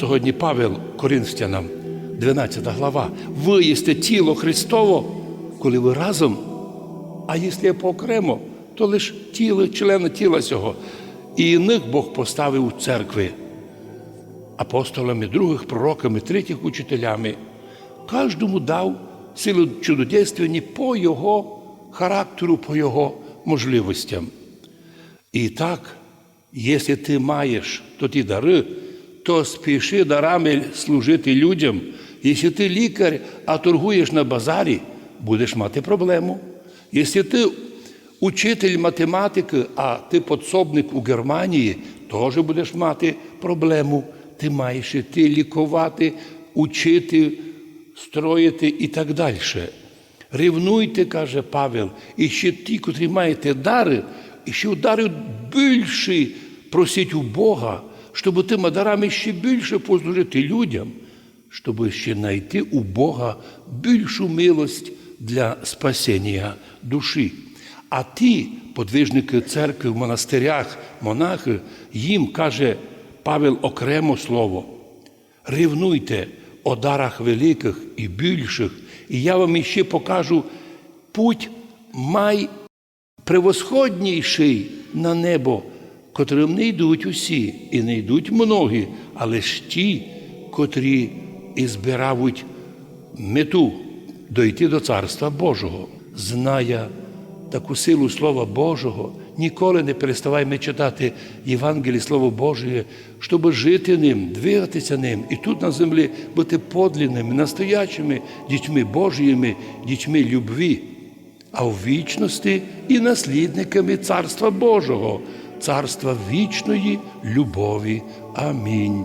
Сьогодні Павел Коринфянам, 12 глава. Ви єсте тіло Христово, коли ви разом, а якщо поокремо, то лише тіло, члени тіла цього. І них Бог поставив у церкви апостолами, других пророками, третіх учителями. Кожному дав силу чудодейственні по його характеру, по його можливостям. І так, якщо ти маєш то ті дари, то спіши дарами служити людям. Якщо ти лікар, а торгуєш на базарі, будеш мати проблему. Якщо ти учитель математики, а ти подсобник у Германії, теж будеш мати проблему. Ти маєш іти лікувати, учити, строїти і так далі. Рівнуйте, каже Павел, і ще ті, котрі маєте дари, і ще дари більші просіть у Бога, щоб тими дарами ще більше послужити людям, щоб ще знайти у Бога більшу милость для спасіння душі. А ті подвижники церкви в монастирях, монахи, їм каже Павел окремо слово. Рівнуйте о дарах великих і більших, і я вам іще покажу путь май превосходніший на небо, котрим не йдуть усі, і не йдуть многі, але ж ті, котрі і збирають мету дойти до Царства Божого, зная таку силу Слова Божого, ніколи не переставаймо читати Євангеліє Слово Боже, щоб жити ним, двигатися ним і тут на землі бути подлинними, настоячими дітьми Божіми, дітьми любві, а в вічності і наслідниками Царства Божого, царства вічної любові. Амінь.